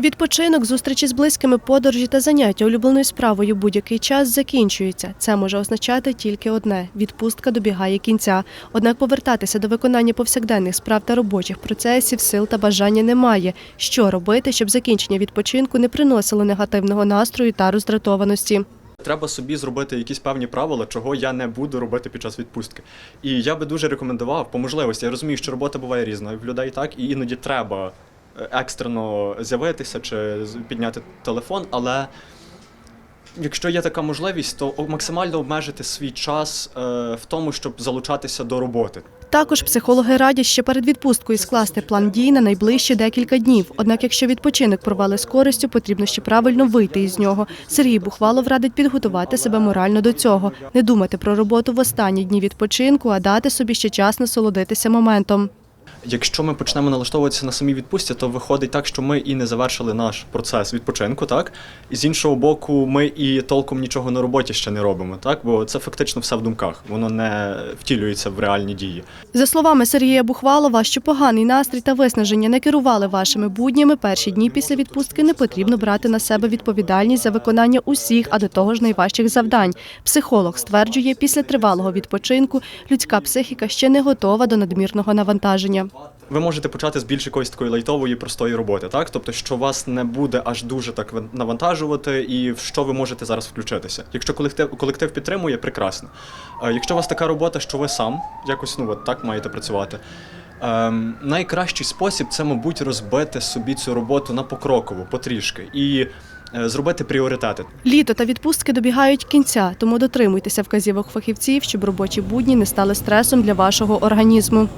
Відпочинок, зустрічі з близькими, подорожі та заняття улюбленою справою будь-який час закінчуються. Це може означати тільки одне: відпустка добігає кінця. Однак повертатися до виконання повсякденних справ та робочих процесів сил та бажання немає. Що робити, щоб закінчення відпочинку не приносило негативного настрою та роздратованості? Треба собі зробити якісь певні правила, чого я не буду робити під час відпустки. І я би дуже рекомендував по можливості. Я розумію, що робота буває різною в людей, так і іноді треба екстрено з'явитися чи підняти телефон, але. Якщо є така можливість, то максимально обмежити свій час е, в тому, щоб залучатися до роботи. Також психологи радять ще перед відпусткою скласти план дій на найближчі декілька днів. Однак, якщо відпочинок провели з користю, потрібно ще правильно вийти із нього. Сергій Бухвалов радить підготувати себе морально до цього, не думати про роботу в останні дні відпочинку, а дати собі ще час насолодитися моментом. Якщо ми почнемо налаштовуватися на самій відпустці, то виходить так, що ми і не завершили наш процес відпочинку, так? І з іншого боку, ми і толком нічого на роботі ще не робимо, так? Бо це фактично все в думках, воно не втілюється в реальні дії. За словами Сергія Бухвалова, що поганий настрій та виснаження не керували вашими буднями, перші дні після відпустки не потрібно брати на себе відповідальність за виконання усіх, а до того ж найважчих завдань. Психолог стверджує, після тривалого відпочинку людська психіка ще не готова до надмірного навантаження. Ви можете почати з більш якоїсь такої лайтової, простої роботи, так? Тобто, що вас не буде аж дуже так навантажувати, і в що ви можете зараз включитися. Якщо колектив, колектив підтримує, прекрасно. А якщо у вас така робота, що ви сам якось ну от так маєте працювати. Ем, найкращий спосіб це, мабуть, розбити собі цю роботу на покроково, потрішки, і е, зробити пріоритети. Літо та відпустки добігають кінця, тому дотримуйтеся вказівок фахівців, щоб робочі будні не стали стресом для вашого організму.